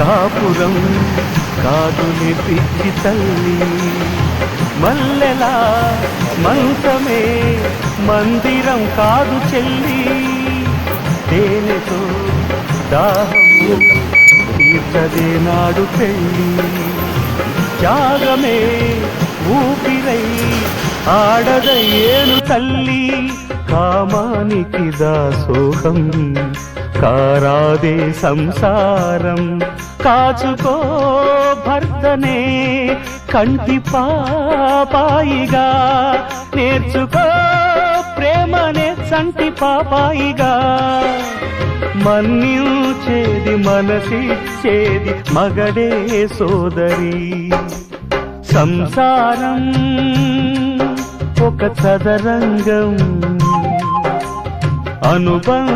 కాపురం కాదుని పిచ్చి తల్లి. మల్లెలా మంచమే మందిరం కాదు చెల్లి. తేనెతో దాహము తీర్చదే నాడు పెళ్ళి. త్యాగమే ఊపిరై ఆడద ఏను తల్లి. కామానికి దాసోహం కారాదే సంసారం. కాచుకో భర్తనే కంటి పాపాయిగా. నేర్చుకో ప్రేమనే సంటి పాపాయిగా. మన్నించేది మనసిచ్చేది మగడే సోదరి. సంసారం ఒక చదరంగం. అనుబంధ